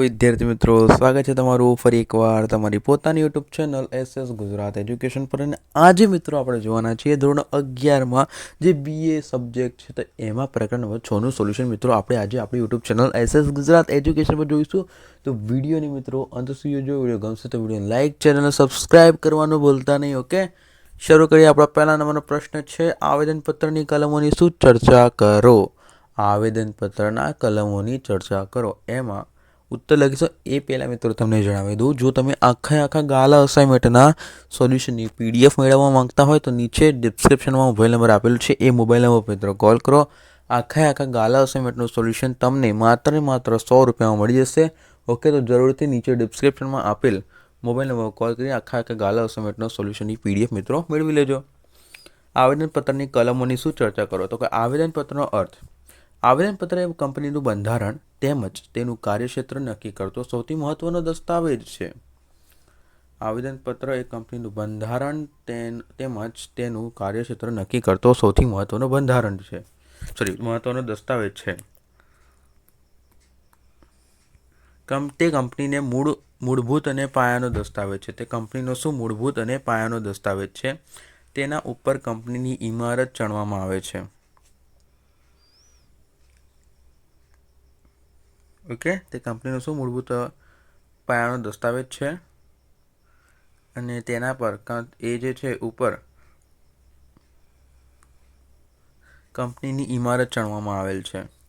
વિદ્યાર્થી મિત્રો, સ્વાગત છે તમારું ફરી એકવાર તમારી પોતાની YouTube channel S S Gujarat education પર. અને આજે મિત્રો આપણે જોવાના છીએ ધોરણ અગિયારમાં જે બીએ સબ્જેક્ટ છે, તો એમાં પ્રકરણ નંબર છનું સોલ્યુશન. મિત્રો, આપણે આજે આપણી YouTube channel S S Gujarat education પર જોઈશું. તો વિડીયોની મિત્રો, અંત સુધી જો વીડિયો ગમશે, તો વીડિયો લાઇક ચેનલ સબસ્ક્રાઇબ કરવાનું ભૂલતા નહીં, ઓકે? શરૂ કરીએ આપણા પહેલા નંબરનો પ્રશ્ન છે, આવેદનપત્રની કલમોની શું ચર્ચા કરો? આવેદનપત્રના કલમોની ચર્ચા કરો. એમાં ઉત્તર લખીશો, એ પહેલાં મિત્રો તમને જણાવી દઉં. જો તમે આખા આખા ગાલા અસાઇનમેન્ટના સોલ્યુશનની પીડીએફ મેળવવા માંગતા હોય તો નીચે ડિસ્ક્રિપ્શનમાં મોબાઈલ નંબર આપેલો છે, એ મોબાઈલ નંબર મિત્રો કોલ કરો. આખા આખા ગાલા અસાઇનમેન્ટનું સોલ્યુશન તમને માત્ર ને માત્ર સો રૂપિયામાં મળી જશે. ઓકે, તો જરૂરથી નીચે ડિસ્ક્રિપ્શનમાં આપેલ મોબાઈલ નંબર કોલ કરી આખા આખા ગાલા અસાઇનમેન્ટનો સોલ્યુશનની પીડીએફ મિત્રો મેળવી લેજો. આવેદનપત્રની કલમોની શું ચર્ચા કરો? તો કે આવેદનપત્રનો અર્થ આવેદનપત્ર એ કંપનીનું બંધારણ તેમજ તેનું કાર્યક્ષેત્ર નક્કી કરતો સૌથી મહત્વનો દસ્તાવેજ છે. આવેદનપત્ર એ કંપનીનું બંધારણ તેન- તેમજ તેનું કાર્યક્ષેત્ર નક્કી કરતો સૌથી મહત્વનો બંધારણ છે. સોરી મહત્વનો દસ્તાવેજ છે. કમ, તે કંપનીને મૂળ, મૂળભૂત અને પાયાનો દસ્તાવેજ છે. તે કંપનીનો શું મૂળભૂત અને પાયાનો દસ્તાવેજ છે? તેના ઉપર કંપનીની ઇમારત ચણવામાં આવે છે. ઓકે? તે કંપનીનો શું મૂળભૂત પાયાનો દસ્તાવેજ છે? અને તેના પર એ જે છે ઉપર કંપનીની ઇમારત ચણવામાં આવેલ છે.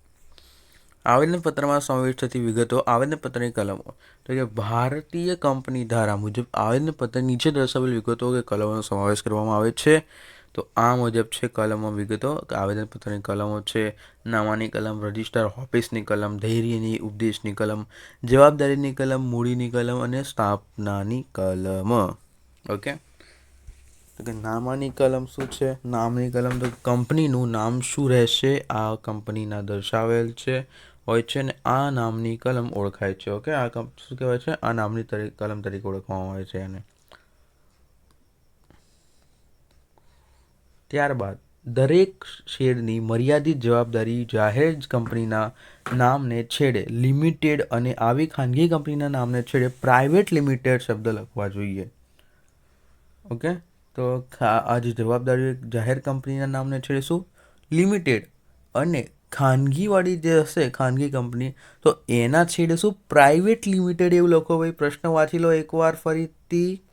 આવેદનપત્રમાં સમાવેશ થતી વિગતો આવેદનપત્રની કલમો, તો કે ભારતીય કંપની ધારા મુજબ આવેદનપત્ર નીચે દર્શાવેલ વિગતો કે કલમોનો સમાવેશ કરવામાં આવે છે. તો આ મુજબ છે કલમો વિગતો. કે આવેદનપત્રની કલમો છે, નામાની કલમ રજિસ્ટર ઓફિસની કલમ, ધૈર્યની, ઉપદેશની કલમ, જવાબદારીની કલમ, મૂડીની કલમ અને સ્થાપનાની કલમ. ઓકે? તો કે નામાની કલમ શું છે? નામની કલમ તો કંપનીનું નામ શું રહેશે? આ કંપનીના દર્શાવેલ છે, હોય છે ને આ નામની કલમ ઓળખાય છે. ઓકે? આ શું કહેવાય છે? આ નામની કલમ તરીકે ઓળખવામાં આવે છે એને. ત્યારબાદ દરેક શેરની મર્યાદિત જવાબદારી જાહેર કંપનીના નામને છેડે લિમિટેડ અને આવી ખાનગી કંપનીના નામને છેડે પ્રાઇવેટ લિમિટેડ શબ્દ લખવા જોઈએ. ઓકે? તો ખા, આ જે જવાબદારી જાહેર કંપનીના નામને છેડે શું? લિમિટેડ. અને ખાનગીવાળી જે હશે, ખાનગી કંપની, તો એના છેડે શું? પ્રાઇવેટ લિમિટેડ એવું લખો ભાઈ. પ્રશ્ન વાંચી લો એકવાર ફરીથી.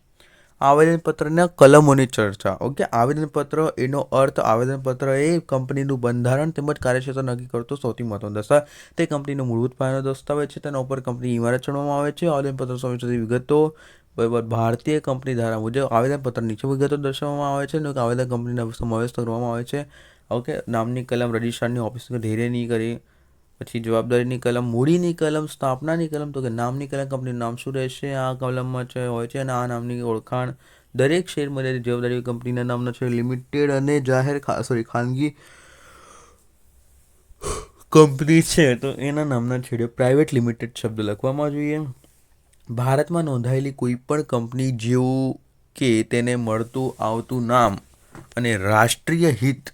આવેદનપત્રના કલમોની ચર્ચા. ઓકે, આવેદનપત્ર એનો અર્થ આવેદનપત્ર એ કંપનીનું બંધારણ તેમજ કાર્યક્ષેત્ર નક્કી કરતો સૌથી મહત્વનો દસ્તાવેજ તે કંપનીનો મૂળભૂત પાયાનો દસ્તાવેજ છે. તેના ઉપર કંપની ઇમારત ચડવામાં આવે છે. આવેદનપત્ર સમાવેશ વિગતો બરાબર ભારતીય કંપની ધારા મુજબ આવેદનપત્ર નીચે વિગતો દર્શાવવામાં આવે છે. અને આવેદન કંપનીનો સમાવેશ કરવામાં આવે છે. ઓકે, નામની કલમ રજિસ્ટ્રારની ઓફિસ નહીં કરી પછી જવાબદારીની કલમ, મૂડીની કલમ, સ્થાપનાની કલમ, તો કે નામની કલમ, કંપનીનું નામ શું રહેશે, આ કલમમાં છે, હોય છે, અને આ નામની ઓળખાણ દરેક શેર મર્યાદિત જવાબદારી કંપનીના નામના છે, લિમિટેડ અને જાહેર સોરી ખાનગી કંપની છે, તો એના નામના છેડે પ્રાઇવેટ લિમિટેડ શબ્દ લખવામાં જોઈએ. ભારતમાં નોંધાયેલી કોઈ પણ કંપની જેવું કે તેને મળતું આવતું નામ અને રાષ્ટ્રીય હિત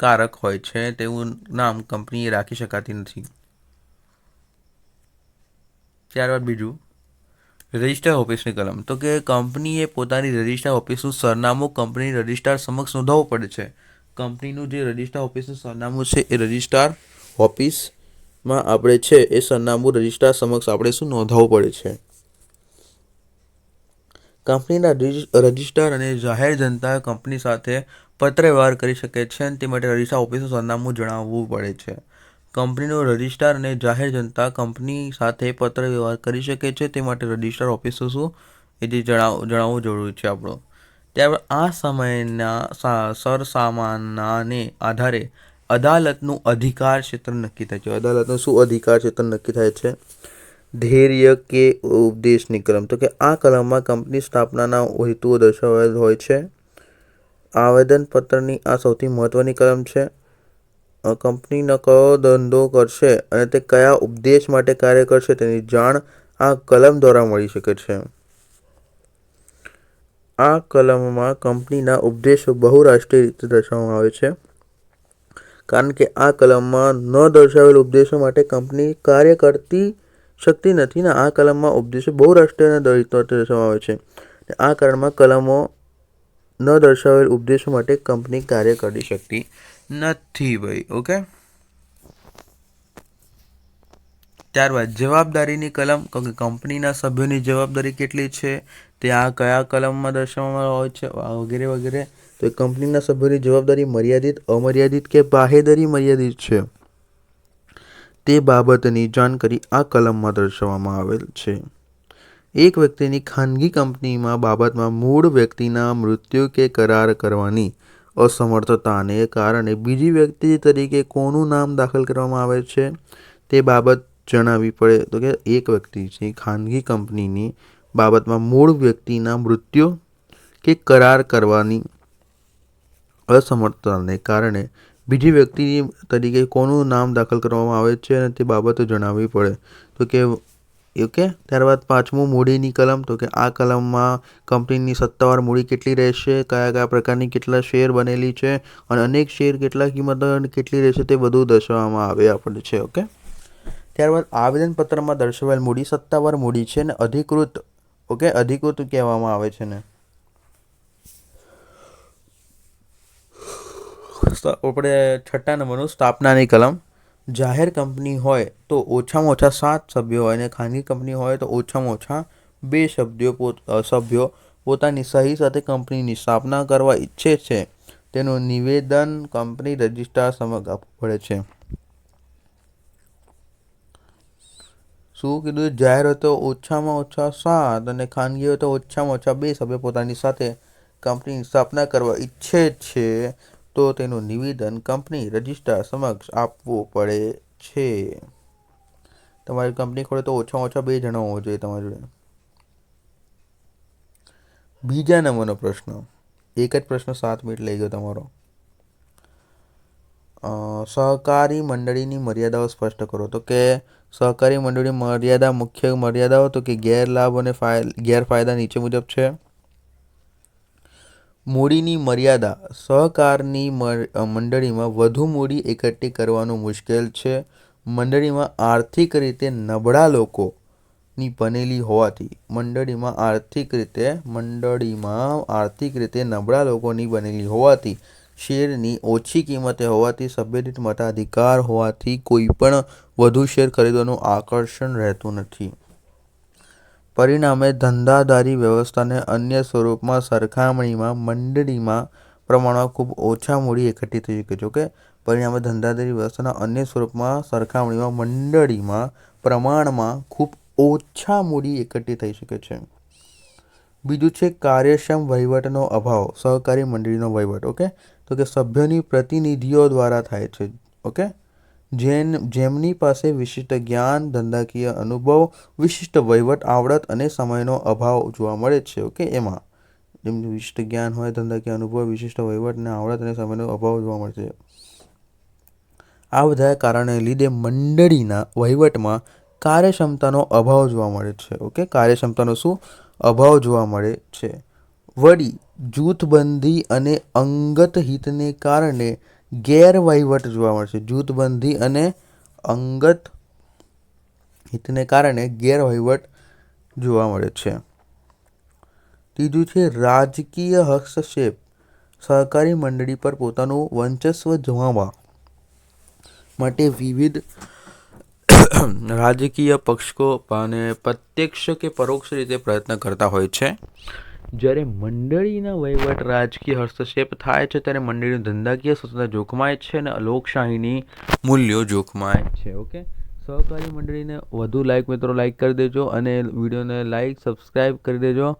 નુકસાનકારક હોય છે, તેવું નામ કંપનીએ રાખી શકાતી નથી. ત્યારબાદ બીજું, રજિસ્ટર ઓફિસની કલમ. તો કે કંપનીએ પોતાની રજિસ્ટર ઓફિસનું સરનામું કંપની રજિસ્ટ્રાર સમક્ષ નોંધાવવું પડે છે. કંપનીનું જે રજિસ્ટર ઓફિસનું સરનામું છે, એ રજિસ્ટ્રાર ઓફિસમાં આપણે છે, એ સરનામું રજિસ્ટ્રાર સમક્ષ આપણે શું નોંધાવવું પડે છે? કંપનીના રજિસ્ટર અને જાહેર જનતા કંપની સાથે પત્રવ્યવહાર કરી શકે છે અને તે માટે રજિસ્ટ્રાર ઓફિસનું સરનામું જણાવવું પડે છે. કંપનીનો રજિસ્ટર અને જાહેર જનતા કંપની સાથે પત્ર વ્યવહાર કરી શકે છે, તે માટે રજિસ્ટ્રાર ઓફિસનું શું? એ જે જણાવ, જણાવવું જરૂરી છે આપણું. ત્યારબાદ આ સમયના સરસામાનાને આધારે અદાલતનું અધિકાર ક્ષેત્ર નક્કી થાય છે. અદાલતનું શું અધિકાર ક્ષેત્ર નક્કી થાય છે? ધૈર્ય કે ઉપદેશની કલમ. તો કે આ કલમમાં કંપની સ્થાપનાના હેતુઓ દર્શાવેલ હોય છે. આવેદનપત્રની આ સૌથી મહત્વની કલમ છે. કંપનીનો કયો ધંધો કરશે અને તે કયા ઉપદેશ માટે કાર્ય કરશે તેની જાણ આ કલમ દ્વારા મળી શકે છે. આ કલમમાં કંપનીના ઉપદેશો બહુરાષ્ટ્રીય રીતે દર્શાવવામાં આવે છે. કારણ કે આ કલમમાં ન દર્શાવેલ ઉપદેશો માટે કંપની કાર્ય કરતી શકતી નથી ને આ કલમમાં ઉપદેશો બહુરાષ્ટ્રીય અને દરિદ્ર દર્શાવે છે. આ કારણમાં કલમો ન દર્શાવેલ ઉપદેશો માટે કંપની કાર્ય કરી શકતી નથી ભાઈ, ઓકે? ત્યારબાદ જવાબદારીની કલમ કંપનીના સભ્યોની જવાબદારી કેટલી છે, તે આ કયા કલમમાં દર્શાવવામાં આવે છે વગેરે વગેરે. તો કંપનીના સભ્યોની જવાબદારી મર્યાદિત, અમર્યાદિત કે બાહેદરી મર્યાદિત છે? તે બાબતની જાણકારી આ કલમમાં દર્શાવવામાં આવેલ છે. એક વ્યક્તિની ખાનગી કંપનીમાં બાબતમાં મૂળ વ્યક્તિના મૃત્યુ કે કરાર કરવાની અસમર્થતાને કારણે બીજી વ્યક્તિ તરીકે કોનું નામ દાખલ કરવામાં આવે છે તે બાબત જણાવવી પડે તો કે એક વ્યક્તિ છે, ખાનગી કંપનીની બાબતમાં મૂળ વ્યક્તિના મૃત્યુ કે કરાર કરવાની અસમર્થતાને કારણે બીજી વ્યક્તિ તરીકે કોનું નામ દાખલ કરવામાં આવે છે અને તે બાબતો જણાવવી પડે? તો કે, ઓકે, ત્યારબાદ પાંચમું, મૂડીની કલમ. તો કે, આ કલમમાં કંપનીની સત્તાવાર મૂડી કેટલી રહેશે? કયા કયા પ્રકારની કેટલા શેર બનેલી છે? અને અનેક શેર કેટલા કિંમત કેટલી રહેશે તે બધું દર્શાવવામાં આવે આપણને છે, ઓકે? ત્યારબાદ આવેદનપત્રમાં દર્શાવેલ મૂડી સત્તાવાર મૂડી છે ને અધિકૃત, ઓકે, અધિકૃત કહેવામાં આવે છે ને આપણે છઠ્ઠા નંબરનું સ્થાપનાની કલમ. જાહેર કંપની હોય તો ઓછામાં ઓછા સાત સભ્યો હોય અને ખાનગી કંપની હોય તો ઓછામાં ઓછા બે સભ્યો પોત સભ્યો પોતાની સહી સાથે કંપનીની સ્થાપના કરવા ઈચ્છે છે. તેનું નિવેદન કંપની રજિસ્ટ્રાર સમક્ષ આપવું પડે છે. શું કીધું? જાહેર હોય તો ઓછામાં ઓછા સાત અને ખાનગી હોય તો ઓછામાં ઓછા બે સભ્યો પોતાની સાથે કંપનીની સ્થાપના કરવા ઈચ્છે છે. તો તેનું નિવેદન કંપની રજિસ્ટ્રાર સમક્ષ આપવું પડે છે. તમારી કંપની ખોલે તો ઓછામાં ઓછા બે જણા હોવો જોઈએ તમારી જોડે. બીજા નંબરનો પ્રશ્ન. એક જ પ્રશ્ન સાત મિનિટ લઈ ગયો તમારો. સહકારી મંડળીની મર્યાદાઓ સ્પષ્ટ કરો. તો કે સહકારી મંડળી મર્યાદા મુખ્ય મર્યાદાઓ તો કે ગેરલાભ અને ગેરફાયદા નીચે મુજબ છે. મૂડીની મર્યાદા. સહકારની મંડળીમાં વધુ મૂડી એકઠી કરવાનું મુશ્કેલ છે. મંડળીમાં આર્થિક રીતે નબળા લોકોની બનેલી હોવાથી મંડળીમાં આર્થિક રીતે, મંડળીમાં આર્થિક રીતે નબળા લોકોની બનેલી હોવાથી શેરની ઓછી કિંમતે હોવાથી સભ્યદીઠ મતાધિકાર હોવાથી કોઈ પણ વધુ શેર ખરીદવાનું આકર્ષણ રહેતું નથી. પરિણામે ધંધાદારી વ્યવસ્થાને અન્ય સ્વરૂપમાં સરખામણીમાં, મંડળીમાં પ્રમાણમાં ખૂબ ઓછા મૂડી એકઠી થઈ શકે. છે ઓકે પરિણામે ધંધાદારી વ્યવસ્થાના અન્ય સ્વરૂપમાં સરખામણીમાં, મંડળીમાં પ્રમાણમાં ખૂબ ઓછા મૂડી એકઠી થઈ શકે છે. બીજું છે કાર્યક્ષમ વહીવટનો અભાવ, સહકારી મંડળીનો વહીવટ. ઓકે? તો કે સભ્યોની પ્રતિનિધિઓ દ્વારા થાય છે. ઓકે? જેન, જેમની પાસે વિશિષ્ટ જ્ઞાન, ધંધાકીય અનુભવ, વિશિષ્ટ વહીવટ, આવડત અને સમયનો અભાવ જોવા મળે છે. ઓકે, એમાં જેમનું વિશિષ્ટ જ્ઞાન હોય, ધંધાકીય અનુભવ, વિશિષ્ટ વહીવટ અને આવડત અને સમયનો અભાવ જોવા મળે છે. આ બધા કારણે લીધે મંડળીના વહીવટમાં કાર્યક્ષમતાનો અભાવ જોવા મળે છે. ઓકે, કાર્યક્ષમતાનો શું? અભાવ જોવા મળે છે. વળી, જૂથબંધી અને અંગત હિતને કારણે ગેરવહીવટ જોવા મળશે. જૂથબંધી અને અંગત હિતને કારણે ગેરવહીવટ જોવા મળે છે. ત્રીજું છે રાજકીય હસ્તક્ષેપ. સહકારી મંડળી પર પોતાનું વર્ચસ્વ જમાવવા માટે વિવિધ રાજકીય પક્ષો અને પ્રત્યક્ષ કે પરોક્ષ રીતે પ્રયત્ન કરતા હોય છે. જ્યારે મંડળીના વહીવટ રાજકીય હસ્તક્ષેપ થાય છે, ત્યારે મંડળીનું ધંધાકીય સ્વતંત્રતા જોખમાય છે અને લોકશાહીની મૂલ્યો જોખમાય છે, ઓકે? સહકારી મંડળીને વધુ લાઈક મિત્રો લાઈક કરી દેજો અને વિડીયોને લાઈક સબસ્ક્રાઈબ કરી દેજો.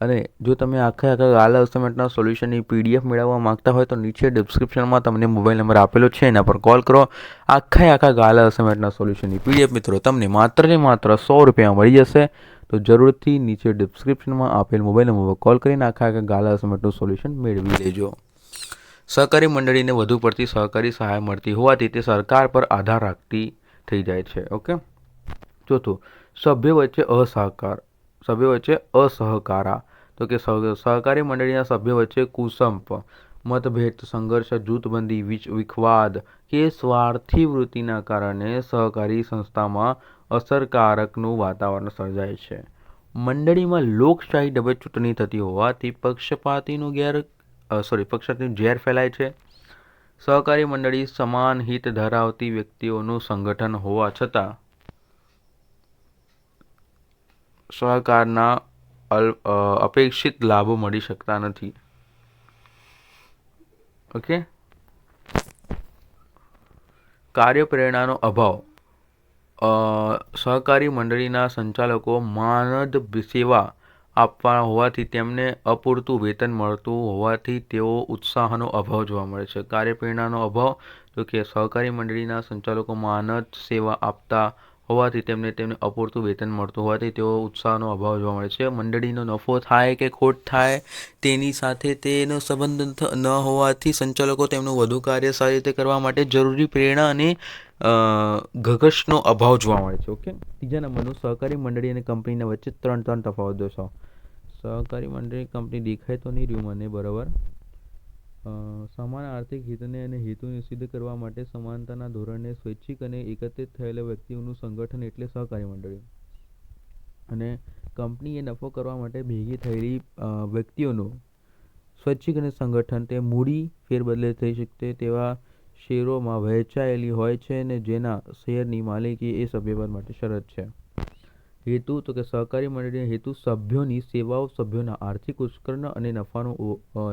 અને જો તમે આખે આખા ગાલા અસાઇનમેન્ટના સોલ્યુશનની પીડીએફ મેળવવા માગતા હોય તો નીચે ડિસ્ક્રિપ્શનમાં તમને મોબાઈલ નંબર આપેલો છે, એના પર કોલ કરો. આખા આખા ગાલા અસાઇનમેન્ટના સોલ્યુશનની પીડીએફ મિત્રો, તમને માત્ર ને માત્ર સો રૂપિયા મળી જશે. તો જરૂરથી નીચે ડિસ્ક્રિપ્શનમાં આપેલ મોબાઈલ નંબર પર કોલ કરીને આખા આખા ગાલા સમેટનું સોલ્યુશન મેળવી લેજો. સહકારી મંડળીને વધુ પડતી સહકારી સહાય મળતી હોવાથી તે સરકાર પર આધાર રાખતી થઈ જાય છે ઓકે ચોથું, સભ્ય વચ્ચે અસહકાર, સભ્ય વચ્ચે અસહકારા, તો કે સહકારી મંડળીના સભ્ય વચ્ચે કુસંપ, મતભેદ, સંઘર્ષ, જૂથબંધી વિખવાદ કે સ્વાર્થી વૃત્તિના કારણે સહકારી સંસ્થામાં અસરકારકનું વાતાવરણ સર્જાય છે. મંડળીમાં લોકશાહી ડબે ચૂંટણી થતી હોવાથી પક્ષપાતીનું ગેર સોરી પક્ષપાતીનું ઝેર ફેલાય છે. સહકારી મંડળી સમાન હિત ધરાવતી વ્યક્તિઓનું સંગઠન હોવા છતાં સહકારના અપેક્ષિત લાભો મળી શકતા નથી. ઓકે? કાર્યપ્રેરણાનો અભાવ. સહકારી મંડળીના સંચાલકો માનદ સેવા આપવા હોવાથી તેમને અપૂરતું વેતન મળતું હોવાથી તેઓ ઉત્સાહનો અભાવ જોવા મળે છે. કાર્યપ્રેરણાનો અભાવ તો કે સહકારી મંડળીના સંચાલકો માનદ સેવા આપતા હોવાથી તેમને તેમને અપૂરતું વેતન મળતું હોવાથી તેઓ ઉત્સાહનો અભાવ જોવા મળે છે. મંડળીનો નફો થાય કે ખોટ થાય તેની સાથે તેનો સંબંધ ન હોવાથી સંચાલકો તેમનું વધુ કાર્ય સારી રીતે કરવા માટે જરૂરી પ્રેરણા અને ઘઘસનો અભાવ જોવા મળે છે. ઓકે? ત્રીજા નંબરનું સહકારી મંડળી અને કંપનીના વચ્ચે ત્રણ ત્રણ તફાવત દર્શાવો સહકારી મંડળી કંપની દેખાય તો નહીં રહ્યું મને, બરાબર? સમાન આર્થિક હિતને અને હેતુને સિદ્ધ કરવા માટે સમાનતાના ધોરણે સ્વૈચ્છિક અને એકત્રિત થયેલા વ્યક્તિઓનું સંગઠન એટલે સહકારી મંડળી. અને કંપનીએ નફો કરવા માટે ભેગી થયેલી વ્યક્તિઓનું સ્વૈચ્છિક અને સંગઠન તે મૂડી ફેરબદલે થઈ શકતે તેવા શેરોમાં વહેંચાયેલી હોય છે અને જેના શેરની માલિકી એ સભ્યપદ માટે શરત છે. હેતુ તો કે સહકારી મંડળીનો હેતુ સભ્યોની સેવાઓ સભ્યોના આર્થિક ઉત્કર્ષ અને નફાનો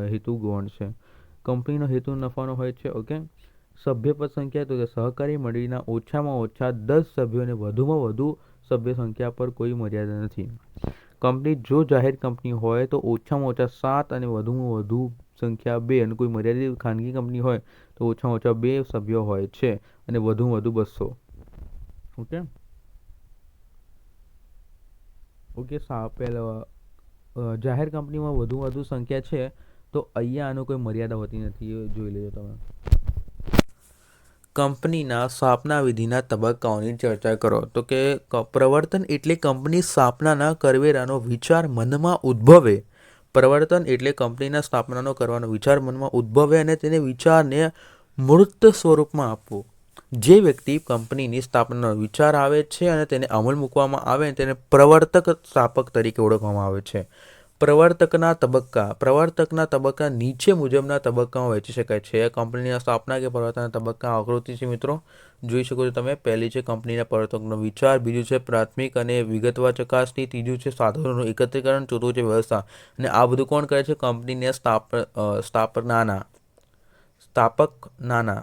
હેતુ ગૌણ છે. કંપનીનો હેતુ નફાનો હોય છે, ઓકે? સભ્યપદ સંખ્યા, તો કે સહકારી મંડળીના ઓછામાં ઓછા દસ સભ્યોને વધુમાં વધુ સભ્ય સંખ્યા પર કોઈ મર્યાદા નથી. કંપની જો જાહેર કંપની હોય, તો ઓછામાં ઓછા સાત અને વધુમાં વધુ સંખ્યા બે અને કોઈ મર્યાદિત ખાનગી કંપની હોય, તો ઓછામાં ઓછા બે સભ્યો હોય છે અને વધુમાં વધુ બસો. ઓકે? ઓકે, સા, પહેલા જાહેર કંપનીમાં વધુ વધુ સંખ્યા છે તો અહીંયા આનો કોઈ મર્યાદા હોતી નથી જોઈ લેજો તમે. કંપનીના સ્થાપના વિધિના તબક્કાઓની ચર્ચા કરો. તો કે પ્રવર્તન એટલે કંપની સ્થાપનાના કરવેરાનો વિચાર મનમાં ઉદ્ભવે. પ્રવર્તન એટલે કંપનીના સ્થાપનાનો કરવાનો વિચાર મનમાં ઉદ્ભવે અને તેને વિચારને મૂર્ત સ્વરૂપમાં આપવો. જે વ્યક્તિ કંપનીની સ્થાપનાનો વિચાર આવે છે અને તેને અમલ મૂકવામાં આવે તેને પ્રવર્તક સ્થાપક તરીકે ઓળખવામાં આવે છે. પ્રવર્તકના તબક્કા પ્રવર્તકના તબક્કા નીચે મુજબના તબક્કામાં વહેંચી શકાય છે. કંપનીના સ્થાપના કે પ્રવર્તનના તબક્કા આકૃતિ છે મિત્રો. જોઈ શકો છો તમે, પહેલી છે કંપનીના પ્રવર્તકનો વિચાર, બીજું છે પ્રાથમિક અને વિગતવાર ચકાસણી, ત્રીજું છે સાધનોનું એકત્રીકરણ, ચોથું છે વ્યવસ્થા. અને આ બધું કોણ કરે છે? કંપનીને સ્થાપ સ્થાપનાના સ્થાપક નાના.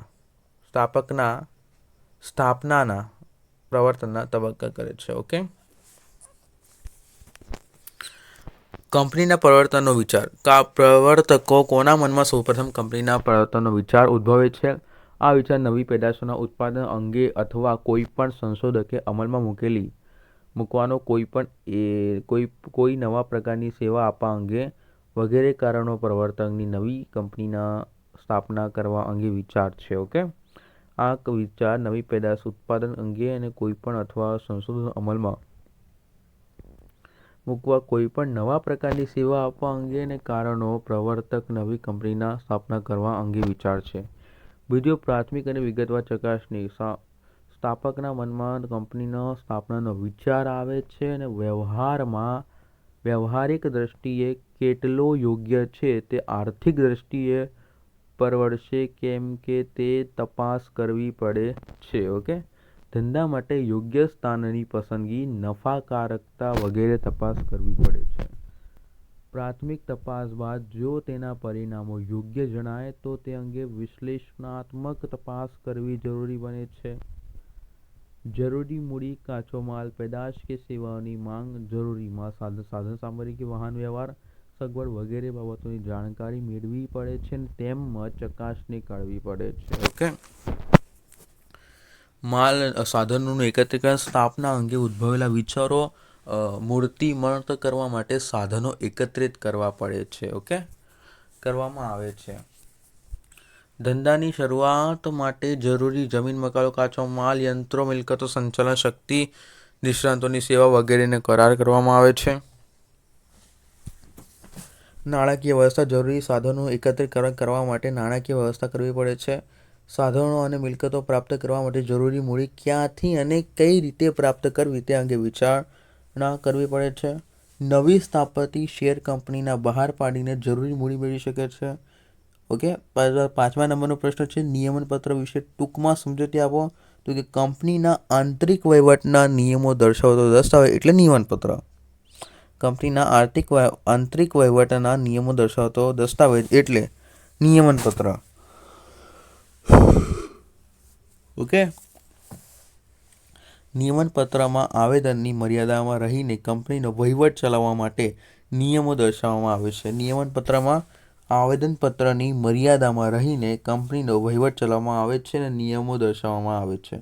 સ્થાપકના સ્થાપનાના પ્રવર્તનના તબક્કા કરે છે. ઓકે? કંપનીના પ્રવર્તનનો વિચાર. કા પ્રવર્તકો કોના મનમાં સૌપ્રથમ કંપનીના પ્રવર્તનનો વિચાર ઉદ્ભવે છે? આ વિચાર નવી પેદાશોના ઉત્પાદન અંગે અથવા કોઈપણ સંશોધકે અમલમાં મૂકેલી. મૂકવાનો કોઈ પણ એ, કોઈ કોઈ નવા પ્રકારની સેવા આપવા અંગે વગેરે કારણો પ્રવર્તકની નવી કંપનીના સ્થાપના કરવા અંગે વિચાર છે, ઓકે? આ વિચાર નવી પેદાશ ઉત્પાદન અંગે અને કોઈ પણ અથવા સંશોધન અમલમાં મૂકવા કોઈ પણ નવા પ્રકારની સેવા આપવા અંગેને કારણો, પ્રવર્તક, નવી કંપનીના સ્થાપના કરવા અંગે વિચાર છે. બીજો પ્રાથમિક અને વિગતવાર ચકાસણી. સ્થાપકના મનમાં કંપનીનો સ્થાપનાનો વિચાર આવે છે અને વ્યવહારમાં વ્યવહારિક દ્રષ્ટિએ કેટલો યોગ્ય છે તે આર્થિક દ્રષ્ટિએ પરવડશે કેમ કે તે તપાસ કરવી પડે છે, ઓકે? ધંધા માટે યોગ્ય સ્થાનની પસંદગી, નફાકારકતા વગેરે તપાસ કરવી પડે છે. પ્રાથમિક તપાસ બાદ જો તેના પરિણામો યોગ્ય જણાય, તો તે અંગે વિશ્લેષણાત્મક તપાસ કરવી જરૂરી બને છે. જરૂરી મૂડી, કાચો માલ, પેદાશ કે સેવાઓની માંગ, જરૂરીમાં સાધન સાધન સામગ્રી કે વાહન વ્યવહાર, સગવડ વગેરે બાબતોની જાણકારી મેળવી પડે છે તેમજ ચકાસણી કરવી પડે છે. ઓકે માલ સાધનોનું એકત્રીકરણ, સ્થાપના અંગે ઉદ્ભવેલા વિચારો મૂર્તિમંત કરવા માટે સાધનો એકત્રિત કરવા પડે છે, ઓકે? કરવામાં આવે છે. ધંધાની શરૂઆત માટે જરૂરી જમીન, મકાનો, કાચો માલ, યંત્રો, મિલકતો, સંચાલન શક્તિ, નિષ્ણાંતોની સેવા વગેરેને કરાર કરવામાં આવે છે. નાણાકીય વ્યવસ્થા, જરૂરી સાધનો એકત્રીકરણ કરવા માટે નાણાકીય વ્યવસ્થા કરવી પડે છે. સાધનો અને મિલકતો પ્રાપ્ત કરવા માટે જરૂરી મૂડી ક્યાંથી અને કઈ રીતે પ્રાપ્ત કરવી તે અંગે વિચારણા કરવી પડે છે. નવી સ્થાપતિ શેર કંપનીના બહાર પાડીને જરૂરી મૂડી મેળવી શકે છે. ઓકે પાંચમા નંબરનો પ્રશ્ન છે, નિયમનપત્ર વિશે ટૂંકમાં સમજૂતી આપો. તો કે કંપનીના આંતરિક વહીવટના નિયમો દર્શાવતો દસ્તાવેજ એટલે નિયમનપત્ર. કંપનીના આર્થિક આંતરિક વહીવટના નિયમો દર્શાવતો દસ્તાવેજ એટલે નિયમન પત્ર ઓકે નિયમનપત્રમાં આવેદનની મર્યાદામાં રહીને કંપનીનો વહીવટ ચલાવવા માટે નિયમો દર્શાવવામાં આવે છે. નિયમનપત્રમાં આવેદનપત્રની મર્યાદામાં રહીને કંપનીનો વહીવટ ચલાવવામાં આવે છે અને નિયમો દર્શાવવામાં આવે છે.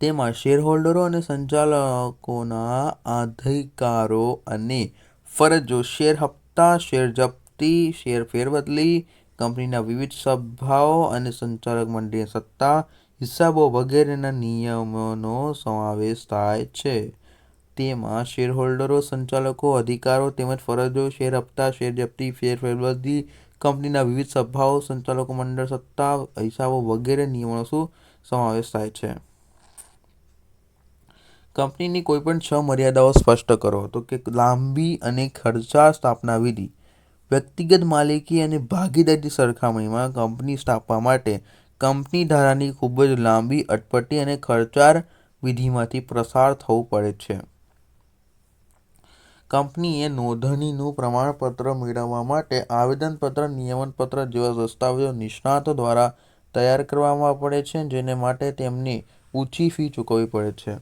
તેમાં શેરહોલ્ડરો અને સંચાલકોના અધિકારો અને ફરજો, શેર હપ્તા, શેર જપ્તી, શેર ફેરબદલી કંપનીના વિવિધ સભાઓ અને સંચાલક મંડળી સત્તા, હિસાબો વગેરેના નિયમોનો સમાવેશ થાય છે. તેમાં શેરહોલ્ડરો, સંચાલકો અધિકારો તેમજ ફરજો, શેર હપ્તા, શેર જપ્તી, શેર ફેરબદલી, કંપનીના વિવિધ સભાઓ, સંચાલકો મંડળ સત્તા, હિસાબો વગેરે નિયમોનો શું સમાવેશ થાય છે? કંપનીની કોઈપણ છ મર્યાદાઓ સ્પષ્ટ કરો, તો કે લાંબી અને ખર્ચાળ સ્થાપના વિધિ. વ્યક્તિગત માલિકી અને ભાગીદારી સરખામણીમાં કંપની સ્થાપવા માટે કંપની ધારાની ખૂબ જ લાંબી, અટપટી અને ખર્ચાળ વિધિમાંથી પસાર થવું પડે છે. કંપનીએ નોંધણીનું પ્રમાણપત્ર મેળવવા માટે આવેદનપત્ર, નિયમનપત્ર જેવા દસ્તાવેજો નિષ્ણાતો દ્વારા તૈયાર કરવામાં પડે છે, જેને માટે તેમની ઊંચી ફી ચૂકવવી પડે છે.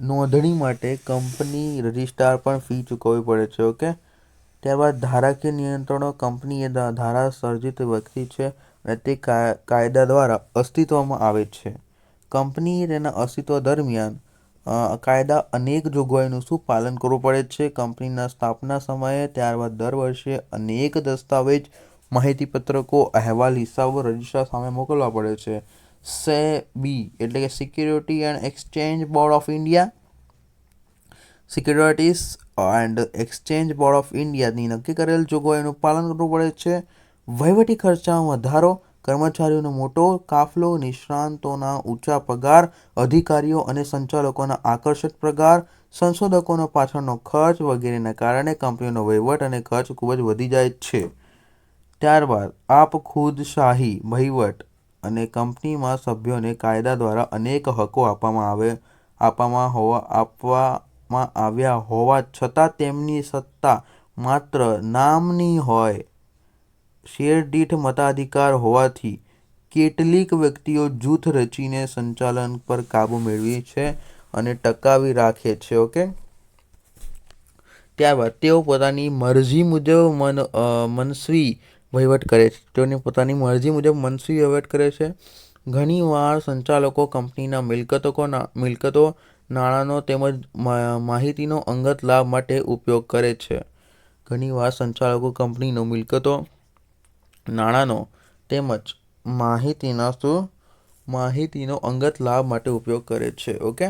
નોંધણી માટે કંપની રજિસ્ટ્રાર પણ ફી ચૂકવવી પડે છે, ઓકે? ત્યારબાદ ધારાકીય નિયંત્રણો કંપની એ ધારા સર્જિત વ્યક્તિ છે અને તે કાયદા દ્વારા અસ્તિત્વમાં આવે છે. કંપનીએ તેના અસ્તિત્વ દરમિયાન કાયદા અનેક જોગવાઈનું શું પાલન કરવું પડે છે? કંપનીના સ્થાપના સમયે, ત્યારબાદ દર વર્ષે અનેક દસ્તાવેજ માહિતી પત્રકો અહેવાલ, હિસાબો, રજિસ્ટ્રાર સામે મોકલવા પડે છે. સે બી, એટલે કે security and exchange board of India securities and exchange board of ઇન્ડિયાની નક્કી કરેલ જોગવાઈનું પાલન કરવું પડે છે. વહીવટી ખર્ચામાં વધારો, કર્મચારીઓનો મોટો કાફલો, નિષ્ણાંતોના ઊંચા પગાર, અધિકારીઓ અને સંચાલકોના આકર્ષક પગાર, સંશોધકોનો પાછળનો ખર્ચ વગેરેના કારણે કંપનીનો વહીવટ અને ખર્ચ ખૂબ જ વધી જાય છે. ત્યારબાદ, આપ ખુદ શાહી, વહીવટ અને કંપનીમાં સભ્યોને કાયદા દ્વારા અનેક હકો આપવામાં આવે, આપવામાં હોવા આપવામાં આવ્યા હોવા છતાં તેમની સત્તા માત્ર નામની હોય. શેરદીઠ મતાધિકાર હોવાથી કેટલીક વ્યક્તિઓ જૂથ રચીને સંચાલન પર કાબૂ મેળવી છે અને ટકાવી રાખે છે, ઓકે? ત્યારબાદ તેઓ પોતાની મરજી મુજબ મન મનસ્વી વહીવટ કરે છે. તેઓની પોતાની મરજી મુજબ મનસ્વી વહીવટ કરે છે. ઘણીવાર સંચાલકો કંપનીના મિલકતોના, મિલકતો નાણાંનો તેમજ માહિતીનો અંગત લાભ માટે ઉપયોગ કરે છે. ઘણીવાર સંચાલકો કંપનીનો મિલકતો, નાણાંનો તેમજ માહિતીના શું માહિતીનો અંગત લાભ માટે ઉપયોગ કરે છે, ઓકે?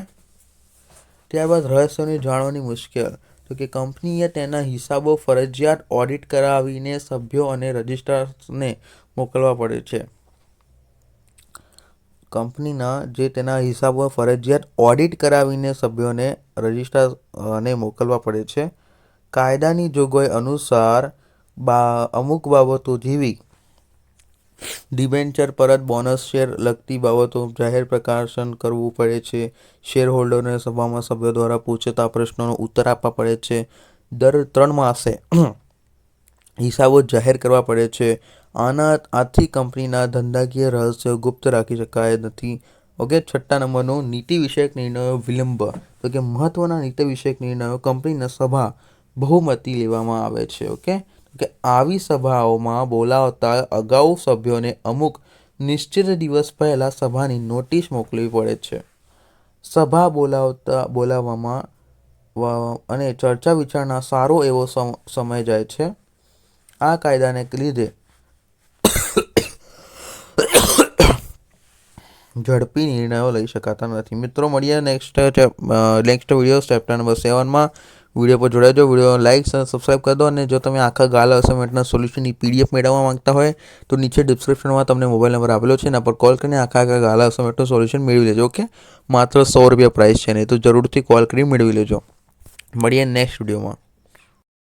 ત્યારબાદ રહસ્યોને જાણવાની મુશ્કેલ. તો કે કંપનીએ તેના હિસાબો ફરજિયાત ઓડિટ કરાવીને સભ્યો અને રજિસ્ટ્રાર્સને મોકલવા પડે છે. કંપનીના જે તેના હિસાબો ફરજિયાત ઓડિટ કરાવીને સભ્યોને રજિસ્ટ્રાર ને મોકલવા પડે છે. કાયદાની જોગવાઈ અનુસાર બા, અમુક બાબતો જેવી ડિબેન્ચર પરત બોનસ શેર લગતી બાબતો જાહેર પ્રકાશન કરવું પડે છે. શેર હોલ્ડરને સભામાં સભ્યો દ્વારા પૂછતા પ્રશ્નોનો ઉત્તર આપવા પડે છે. દર ત્રણ માસે હિસાબો જાહેર કરવા પડે છે. આના આથી કંપનીના ધંધાકીય રહસ્યો ગુપ્ત રાખી શકાય નથી. ઓકે, છઠ્ઠા નંબરનો નીતિ વિષયક નિર્ણયો વિલંબ. તો કે મહત્વના નીતિ વિષયક નિર્ણયો કંપનીના સભા બહુમતી લેવામાં આવે છે, ઓકે? કે આવી સભાઓમાં બોલાવતા અગાઉ સભ્યોને અમુક નિશ્ચિત દિવસ પહેલાં સભાની નોટિસ મોકલવી પડે છે. સભા બોલાવતા, બોલાવવામાં અને ચર્ચા વિચારણા સારો એવો સમ- સમય જાય છે. આ કાયદાને લીધે ઝડપી નિર્ણયો લઈ શકાતા નથી. મિત્રો, મળીએ next next video chapter number સેવનમાં video પર જોડાજો વીડિયો લાઇક સબસ્ક્રાઈબ કરી દો અને જો તમે આખા ગાલા અસાઇનમેન્ટના સોલ્યુશનની પીડીએફ મેળવવા માંગતા હોય, તો નીચે ડિસ્ક્રિપ્શનમાં તમને મોબાઈલ નંબર આપેલો છે એના પર કોલ કરીને આખા આખા ગાલા અસાઇનમેન્ટનું સોલ્યુશન મેળવી લેજો, ઓકે? માત્ર સો રૂપિયા પ્રાઇસ છે નહીં તો જરૂરથી કોલ કરી મેળવી લેજો. મળીએ નેક્સ્ટ વિડીયોમાં